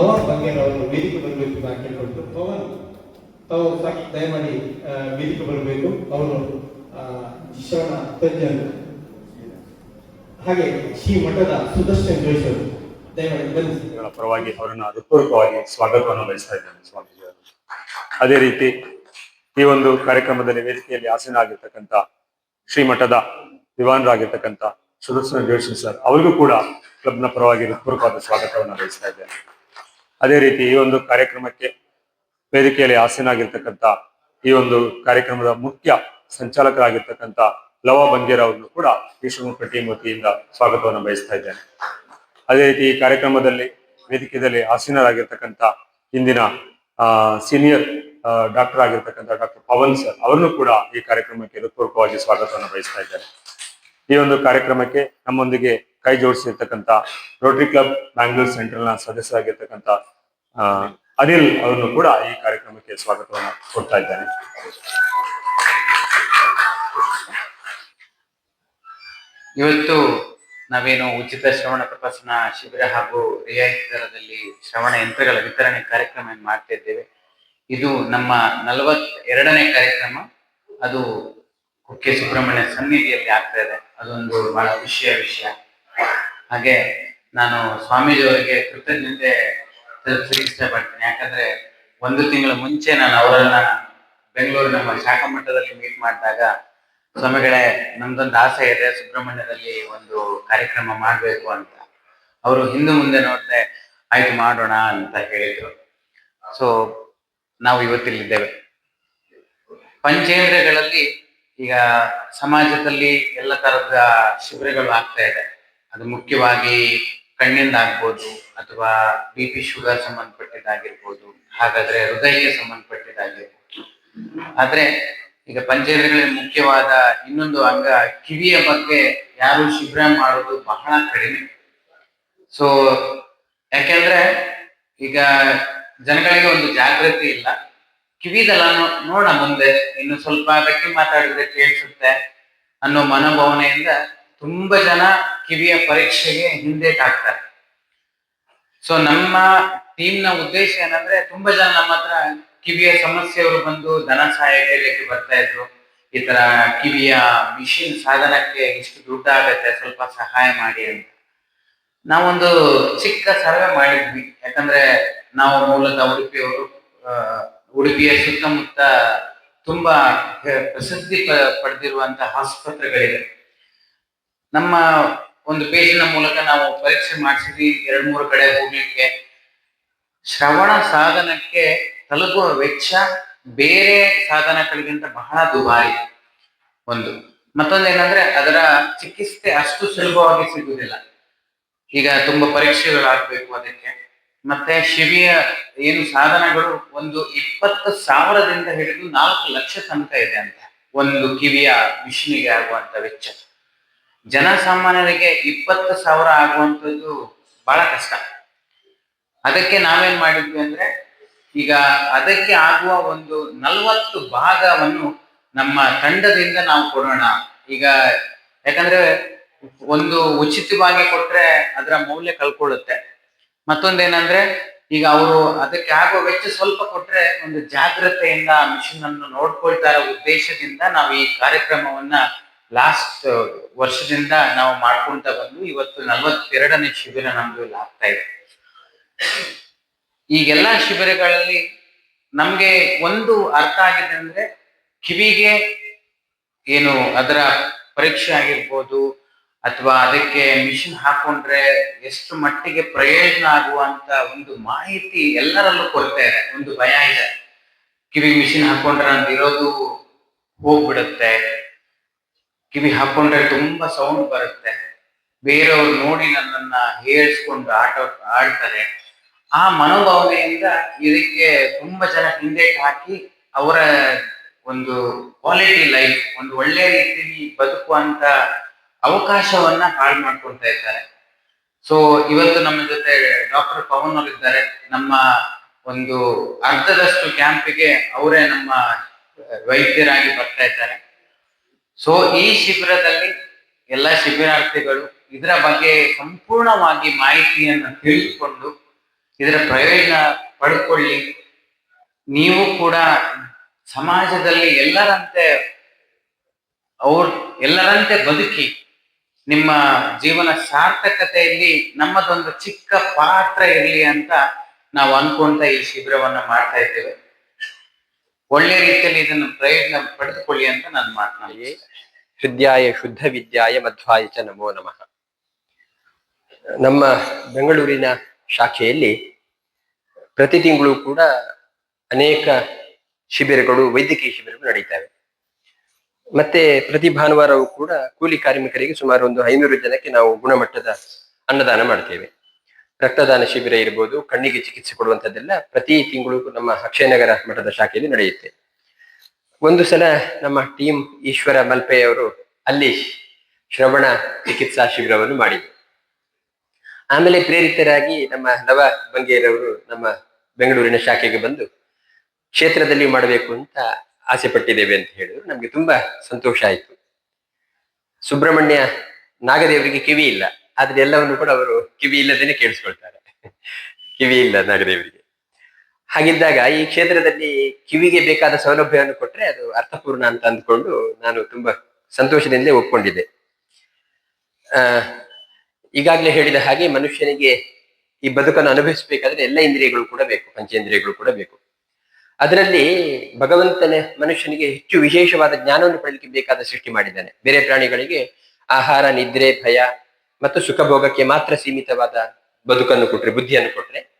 ನವಾಬ್ ಬಂಗೇರ್ ಅವರು ವೇದಿಕೆ ಬರಬೇಕು ಅಂತ ಕೇಳ್ಕೊಂಡು ಪವನ್ ತಾವು ಸಾಕಿ ದಯಮಾಡಿ ವೇದಿಕೆ ಬರಬೇಕು. ಅವರು ಶಿಕ್ಷಣ ತಜ್ಞರು ಹಾಗೆ ಶ್ರೀ ಮಠದ ಸುದರ್ಶನ್ ಜೋಶರು ಪರವಾಗಿ ಅವರನ್ನು ಹೃತ್ಪೂರ್ವಕವಾಗಿ ಸ್ವಾಗತವನ್ನು ಬಯಸ್ತಾ ಇದ್ದೇನೆ ಸ್ವಾಮೀಜಿ ಅದೇ ರೀತಿ ಈ ಒಂದು ಕಾರ್ಯಕ್ರಮದಲ್ಲಿ ವೇದಿಕೆಯಲ್ಲಿ ಆಸೀನರಾಗಿರ್ತಕ್ಕಂಥ ಶ್ರೀಮಠದ ದಿವಾನರಾಗಿರ್ತಕ್ಕಂಥ ಸುದರ್ಶನ ಜೋಶಿ ಸರ್, ಅವರಿಗೂ ಕೂಡ ಕ್ಲಬ್ನ ಪರವಾಗಿ ಹೃತ್ಪೂರ್ವಕವಾದ ಸ್ವಾಗತವನ್ನು ಬಯಸ್ತಾ ಇದ್ದೇನೆ. ಅದೇ ರೀತಿ ಈ ಒಂದು ಕಾರ್ಯಕ್ರಮಕ್ಕೆ ವೇದಿಕೆಯಲ್ಲಿ ಆಸೀನಾಗಿರ್ತಕ್ಕಂಥ ಈ ಒಂದು ಕಾರ್ಯಕ್ರಮದ ಮುಖ್ಯ ಸಂಚಾಲಕರಾಗಿರ್ತಕ್ಕಂಥ ಲವ ಬಂಗೇರ್ ಅವರನ್ನು ಕೂಡ ಈ ಶಿವಮೊಗ್ಗ ಟೀಮ್ ವತಿಯಿಂದ ಸ್ವಾಗತವನ್ನು ಬಯಸ್ತಾ ಇದ್ದೇನೆ. ಅದೇ ರೀತಿ ಈ ಕಾರ್ಯಕ್ರಮದಲ್ಲಿ ವೇದಿಕೆಯಲ್ಲಿ ಆಸೀನರಾಗಿರ್ತಕ್ಕಂಥ ಇಂದಿನ ಸೀನಿಯರ್ ಡಾಕ್ಟರ್ ಆಗಿರ್ತಕ್ಕಂಥ ಡಾಕ್ಟರ್ ಪವನ್ ಸರ್ ಅವರನ್ನು ಕೂಡ ಈ ಕಾರ್ಯಕ್ರಮಕ್ಕೆ ಹೃತ್ಪೂರ್ವಕವಾಗಿ ಸ್ವಾಗತವನ್ನು ಬಯಸ್ತಾ ಇದ್ದೇನೆ. ಈ ಒಂದು ಕಾರ್ಯಕ್ರಮಕ್ಕೆ ನಮ್ಮೊಂದಿಗೆ ಕೈ ಜೋಡಿಸಿರ್ತಕ್ಕಂಥ ರೋಟರಿ ಕ್ಲಬ್ ಬ್ಯಾಂಗ್ಳೂರ್ ಸೆಂಟ್ರಲ್ನ ಸದಸ್ಯರಾಗಿರ್ತಕ್ಕಂಥ ಆಗಿರ್ತಕ್ಕಂತ ಅನಿಲ್ ಅವರನ್ನು ಕೂಡ ಈ ಕಾರ್ಯಕ್ರಮಕ್ಕೆ ಸ್ವಾಗತವನ್ನು ಕೊಡ್ತಾ ಇದ್ದಾನೆ. ಇವತ್ತು ನಾವೇನು ಉಚಿತ ಶ್ರವಣ ತಪಾಸಣಾ ಶಿಬಿರ ಹಾಗೂ ರಿಯಾಯಿತಿ ದರದಲ್ಲಿ ಶ್ರವಣ ಯಂತ್ರಗಳ ವಿತರಣೆ ಕಾರ್ಯಕ್ರಮ ಮಾಡ್ತಾ ಇದ್ದೇವೆ, ಇದು ನಮ್ಮ ನಲವತ್ ಎರಡನೇ ಕಾರ್ಯಕ್ರಮ. ಅದು ಕುಕ್ಕೆ ಸುಬ್ರಹ್ಮಣ್ಯ ಸನ್ನಿಧಿಯಲ್ಲಿ ಆಗ್ತಾ ಇದೆ. ಅದೊಂದು ಬಹಳ ಖುಷಿಯ ವಿಷಯ. ಹಾಗೆ ನಾನು ಸ್ವಾಮೀಜಿಯವರಿಗೆ ಕೃತಜ್ಞತೆ ತಲುಪಿಸಲಿಕ್ಕೆ ಇಷ್ಟಪಡ್ತೀನಿ. ಯಾಕಂದ್ರೆ ಒಂದು ತಿಂಗಳ ಮುಂಚೆ ನಾನು ಅವರನ್ನ ಬೆಂಗಳೂರು ನಮ್ಮ ಶಾಖಾ ಮಟ್ಟದಲ್ಲಿ ಮೀಟ್ ಮಾಡಿದಾಗ ಸ್ವಾಮಿಗಳೇ, ನಮ್ದೊಂದು ಆಸೆ ಇದೆ, ಸುಬ್ರಹ್ಮಣ್ಯದಲ್ಲಿ ಒಂದು ಕಾರ್ಯಕ್ರಮ ಮಾಡ್ಬೇಕು ಅಂತ. ಅವರು ಹಿಂದೆ ಮುಂದೆ ನೋಡದೆ ಆಯ್ತು ಮಾಡೋಣ ಅಂತ ಹೇಳಿದ್ರು. ಸೊ ನಾವು ಇವತ್ತಿಲ್ಲಿದ್ದೇವೆ. ಪಂಚೇಂದ್ರಗಳಲ್ಲಿ ಈಗ ಸಮಾಜದಲ್ಲಿ ಎಲ್ಲ ತರದ ಶಿಬಿರಗಳು ಆಗ್ತಾ ಇದೆ. ಅದು ಮುಖ್ಯವಾಗಿ ಕಣ್ಣಿಂದ ಆಗ್ಬೋದು ಅಥವಾ ಬಿ ಪಿ ಶುಗರ್ ಸಂಬಂಧಪಟ್ಟಿದ್ದಾಗಿರ್ಬೋದು, ಹಾಗಾದ್ರೆ ಹೃದಯಕ್ಕೆ ಸಂಬಂಧಪಟ್ಟಿದ್ದಾಗಿರ್ಬೋದು. ಆದ್ರೆ ಈಗ ಪಂಚಾಯತ್ಗಳಲ್ಲಿ ಮುಖ್ಯವಾದ ಇನ್ನೊಂದು ಅಂಗ ಕಿವಿಯ ಬಗ್ಗೆ ಯಾರು ಶಿಬಿರ ಮಾಡೋದು ಬಹಳ ಕಡಿಮೆ. ಸೊ ಯಾಕೆಂದ್ರೆ ಈಗ ಜನಗಳಿಗೆ ಒಂದು ಜಾಗೃತಿ ಇಲ್ಲ. ಕಿವಿದೆಲ್ಲ ನೋಡ ಮುಂದೆ. ಇನ್ನು ಸ್ವಲ್ಪ ಗಟ್ಟಿ ಮಾತಾಡಿದ್ರೆ ಕೇಳಿಸುತ್ತೆ ಅನ್ನೋ ಮನೋಭಾವನೆಯಿಂದ ತುಂಬಾ ಜನ ಕಿವಿಯ ಪರೀಕ್ಷೆಗೆ ಹಿಂದೇಟಾಗ್ತಾರೆ. ಸೊ ನಮ್ಮ ಟೀಮ್ನ ಉದ್ದೇಶ ಏನಂದ್ರೆ ತುಂಬಾ ಜನ ನಮ್ಮ ಹತ್ರ ಕಿವಿಯ ಸಮಸ್ಯೆಯವರು ಬಂದು ಧನ ಸಹಾಯ ಕೇಳಲಿಕ್ಕೆ ಬರ್ತಾ ಇದ್ರು. ಈ ತರ ಕಿವಿಯ ಮಿಷಿನ್ ಸಾಧನಕ್ಕೆ ಇಷ್ಟು ದುಡ್ಡು ಆಗತ್ತೆ ಸ್ವಲ್ಪ ಸಹಾಯ ಮಾಡಿ ಅಂತ. ನಾವೊಂದು ಚಿಕ್ಕ ಸರ್ವೆ ಮಾಡಿದ್ವಿ. ಯಾಕಂದ್ರೆ ನಾವು ಮೂಲದ ಉಡುಪಿಯವರು ಉಡುಪಿಯ ಸುತ್ತಮುತ್ತ ತುಂಬಾ ಪ್ರಸಿದ್ಧಿ ಪಡೆದಿರುವಂತಹ ಆಸ್ಪತ್ರೆಗಳಿವೆ ನಮ್ಮ ಒಂದು ಪೇಜಿನ ಮೂಲಕ ನಾವು ಪರೀಕ್ಷೆ ಮಾಡಿಸಿದ್ವಿ, ಎರಡು ಮೂರು ಕಡೆ ಹೋಗ್ಲಿಕ್ಕೆ. ಶ್ರವಣ ಸಾಧನಕ್ಕೆ ತಲುಪುವ ವೆಚ್ಚ ಬೇರೆ ಸಾಧನಗಳಿಗಿಂತ ಬಹಳ ದುಬಾರಿ. ಒಂದು. ಮತ್ತೊಂದೇನಂದ್ರೆ ಅದರ ಚಿಕಿತ್ಸೆ ಅಷ್ಟು ಸುಲಭವಾಗಿ ಸಿಗುವುದಿಲ್ಲ. ಈಗ ತುಂಬಾ ಪರೀಕ್ಷೆಗಳಾಗಬೇಕು ಅದಕ್ಕೆ. ಮತ್ತೆ ಶಿವಿಯ ಏನು ಸಾಧನಗಳು ಒಂದು ಇಪ್ಪತ್ತು ಸಾವಿರದಿಂದ ಹಿಡಿದು ನಾಲ್ಕು ಲಕ್ಷ ತನಕ ಇದೆ ಅಂತ. ಒಂದು ಕಿವಿಯ ಮಿಷಿನಿಗೆ ಆಗುವಂತ ವೆಚ್ಚ. ಜನಸಾಮಾನ್ಯರಿಗೆ ಇಪ್ಪತ್ತು ಸಾವಿರ ಆಗುವಂಥದ್ದು ಬಹಳ ಕಷ್ಟ. ಅದಕ್ಕೆ ನಾವೇನ್ ಮಾಡಿದ್ವಿ ಅಂದ್ರೆ, ಈಗ ಅದಕ್ಕೆ ಆಗುವ ಒಂದು ನಲವತ್ತು ಭಾಗವನ್ನು ನಮ್ಮ ತಂಡದಿಂದ ನಾವು ಕೊಡೋಣ. ಈಗ ಯಾಕಂದ್ರೆ ಒಂದು ಉಚಿತವಾಗಿ ಕೊಟ್ರೆ ಅದರ ಮೌಲ್ಯ ಕಳ್ಕೊಳ್ಳುತ್ತೆ. ಮತ್ತೊಂದೇನಂದ್ರೆ, ಈಗ ಅವರು ಅದಕ್ಕೆ ಆಗುವ ವೆಚ್ಚ ಸ್ವಲ್ಪ ಕೊಟ್ರೆ ಒಂದು ಜಾಗ್ರತೆಯಿಂದ ಮಿಷನ್ ಅನ್ನು ನೋಡ್ಕೊಳ್ತಾ ಇರೋ ಉದ್ದೇಶದಿಂದ ನಾವು ಈ ಕಾರ್ಯಕ್ರಮವನ್ನ ಲಾಸ್ಟ್ ವರ್ಷದಿಂದ ನಾವು ಮಾಡ್ಕೊಂತ ಬಂದು ಇವತ್ತು ನಲವತ್ತೆರಡನೇ ಶಿಬಿರ ನಮ್ದು ಇಲ್ಲಿ ಆಗ್ತಾ ಇದೆ. ಈಗೆಲ್ಲ ಶಿಬಿರಗಳಲ್ಲಿ ನಮ್ಗೆ ಒಂದು ಅರ್ಥ ಆಗಿದೆ ಅಂದ್ರೆ ಕಿವಿಗೆ ಏನು ಅದರ ಪರೀಕ್ಷೆ ಆಗಿರ್ಬೋದು ಅಥವಾ ಅದಕ್ಕೆ ಮಿಷಿನ್ ಹಾಕೊಂಡ್ರೆ ಎಷ್ಟು ಮಟ್ಟಿಗೆ ಪ್ರಯೋಜನ ಆಗುವಂತ ಒಂದು ಮಾಹಿತಿ ಎಲ್ಲರಲ್ಲೂ ಕೊರತೆ ಇದೆ, ಒಂದು ಭಯ ಇದೆ. ಕಿವಿ ಮಿಷಿನ್ ಹಾಕೊಂಡ್ರೆ ಇರೋದು ಹೋಗ್ಬಿಡುತ್ತೆ. ಕಿವಿ ಹಾಕೊಂಡ್ರೆ ತುಂಬಾ ಸೌಂಡ್ ಬರುತ್ತೆ. ಬೇರೆಯವ್ರು ನೋಡಿ ನನ್ನನ್ನ ಹೇಳಿಸ್ಕೊಂಡು ಆಟ ಆಡ್ತಾರೆ. ಆ ಮನೋಭಾವನೆಯಿಂದ ಇದಕ್ಕೆ ತುಂಬಾ ಜನ ಹಿಂದೆ ಹಾಕಿ ಅವರ ಒಂದು ಕ್ವಾಲಿಟಿ ಲೈಫ್ ಒಂದು ಒಳ್ಳೆ ರೀತಿಯಲ್ಲಿ ಬದುಕುವಂತ ಅವಕಾಶವನ್ನ ಹಾಳು ಮಾಡ್ಕೊಳ್ತಾ ಇದ್ದಾರೆ. ಸೊ ಇವತ್ತು ನಮ್ಮ ಜೊತೆ ಡಾಕ್ಟರ್ ಪವನ್ ಅವರು ಇದ್ದಾರೆ ನಮ್ಮ ಒಂದು ಅರ್ಧದಷ್ಟು ಕ್ಯಾಂಪಿಗೆ ಅವರೇ ನಮ್ಮ ವೈದ್ಯರಾಗಿ ಬರ್ತಾ ಇದ್ದಾರೆ. ಸೊ ಈ ಶಿಬಿರದಲ್ಲಿ ಎಲ್ಲ ಶಿಬಿರಾರ್ಥಿಗಳು ಇದರ ಬಗ್ಗೆ ಸಂಪೂರ್ಣವಾಗಿ ಮಾಹಿತಿಯನ್ನು ತಿಳಿದುಕೊಂಡು ಇದರ ಪ್ರಯೋಜನ ಪಡ್ಕೊಳ್ಳಿ. ನೀವು ಕೂಡ ಸಮಾಜದಲ್ಲಿ ಎಲ್ಲರಂತೆ ಅವ್ರ ಎಲ್ಲರಂತೆ ಬದುಕಿ ನಿಮ್ಮ ಜೀವನ ಸಾರ್ಥಕತೆಯಲ್ಲಿ ನಮ್ಮದೊಂದು ಚಿಕ್ಕ ಪಾತ್ರ ಇರಲಿ ಅಂತ ನಾವು ಅನ್ಕೊಂತ ಈ ಶಿಬಿರವನ್ನ ಮಾಡ್ತಾ ಇದ್ದೇವೆ. ಒಳ್ಳೆ ರೀತಿಯಲ್ಲಿ ಇದನ್ನು ಪ್ರಯೋಜನ ಪಡೆದುಕೊಳ್ಳಿ ಅಂತ ನಾನು ಮಾತನಾಡಿ ಶುದ್ಧಾಯ ಶುದ್ಧ ವಿದ್ಯಾಯ ಮಧ್ವಾಯ ಚ ನಮೋ ನಮಃ. ನಮ್ಮ ಬೆಂಗಳೂರಿನ ಶಾಖೆಯಲ್ಲಿ ಪ್ರತಿ ತಿಂಗಳು ಕೂಡ ಅನೇಕ ಶಿಬಿರಗಳು, ವೈದ್ಯಕೀಯ ಶಿಬಿರಗಳು ನಡೀತವೆ. ಮತ್ತೆ ಪ್ರತಿ ಭಾನುವಾರವೂ ಕೂಡ ಕೂಲಿ ಕಾರ್ಮಿಕರಿಗೆ ಸುಮಾರು ಒಂದು ಐನೂರು ಜನಕ್ಕೆ ನಾವು ಗುಣಮಟ್ಟದ ಅನ್ನದಾನ ಮಾಡ್ತೇವೆ. ರಕ್ತದಾನ ಶಿಬಿರ ಇರ್ಬೋದು, ಕಣ್ಣಿಗೆ ಚಿಕಿತ್ಸೆ ಕೊಡುವಂಥದ್ದೆಲ್ಲ ಪ್ರತಿ ತಿಂಗಳು ನಮ್ಮ ಅಕ್ಷಯನಗರ ಮಠದ ಶಾಖೆಯಲ್ಲಿ ನಡೆಯುತ್ತೆ. ಒಂದು ಸಲ ನಮ್ಮ ಟೀಮ್ ಈಶ್ವರ ಮಲ್ಪೆಯವರು ಅಲ್ಲಿ ಶ್ರವಣ ಚಿಕಿತ್ಸಾ ಶಿಬಿರವನ್ನು ಮಾಡಿದ್ರು. ಆಮೇಲೆ ಪ್ರೇರಿತರಾಗಿ ನಮ್ಮ ನವ ಬಂಗೇರವರು ನಮ್ಮ ಬೆಂಗಳೂರಿನ ಶಾಖೆಗೆ ಬಂದು ಕ್ಷೇತ್ರದಲ್ಲಿ ಮಾಡಬೇಕು ಅಂತ ಆಸೆ ಪಟ್ಟಿದ್ದೇವೆ ಅಂತ ಹೇಳಿದ್ರು. ನಮ್ಗೆ ತುಂಬಾ ಸಂತೋಷ ಆಯ್ತು. ಸುಬ್ರಹ್ಮಣ್ಯ ನಾಗದೇವರಿಗೆ ಕಿವಿ ಇಲ್ಲ. ಆದ್ರೆ ಎಲ್ಲವನ್ನು ಕೂಡ ಅವರು ಕಿವಿ ಇಲ್ಲದೇನೆ ಕೇಳಿಸ್ಕೊಳ್ತಾರೆ. ಕಿವಿ ಇಲ್ಲ ನಾಗದೇವರಿಗೆ. ಹಾಗಿದ್ದಾಗ ಈ ಕ್ಷೇತ್ರದಲ್ಲಿ ಕಿವಿಗೆ ಬೇಕಾದ ಸೌಲಭ್ಯವನ್ನು ಕೊಟ್ರೆ ಅದು ಅರ್ಥಪೂರ್ಣ ಅಂತ ಅಂದ್ಕೊಂಡು ನಾನು ತುಂಬಾ ಸಂತೋಷದಿಂದ ಒಪ್ಕೊಂಡಿದ್ದೆ. ಆ, ಈಗಾಗಲೇ ಹೇಳಿದ ಹಾಗೆ ಮನುಷ್ಯನಿಗೆ ಈ ಬದುಕನ್ನು ಅನುಭವಿಸಬೇಕಾದ್ರೆ ಎಲ್ಲ ಇಂದ್ರಿಯಗಳು ಕೂಡ ಬೇಕು, ಪಂಚೇಂದ್ರಿಯಗಳು ಕೂಡ ಬೇಕು. ಅದರಲ್ಲಿ ಭಗವಂತನೇ ಮನುಷ್ಯನಿಗೆ ಹೆಚ್ಚು ವಿಶೇಷವಾದ ಜ್ಞಾನವನ್ನು ಪಡೆಯಲಿಕ್ಕೆ ಬೇಕಾದ ಸೃಷ್ಟಿ ಮಾಡಿದ್ದಾನೆ. ಬೇರೆ ಪ್ರಾಣಿಗಳಿಗೆ ಆಹಾರ, ನಿದ್ರೆ, ಭಯ ಮತ್ತು ಸುಖ ಭೋಗಕ್ಕೆ ಮಾತ್ರ ಸೀಮಿತವಾದ ಬದುಕನ್ನು ಕೊಟ್ರೆ, ಬುದ್ಧಿಯನ್ನು ಕೊಟ್ರೆ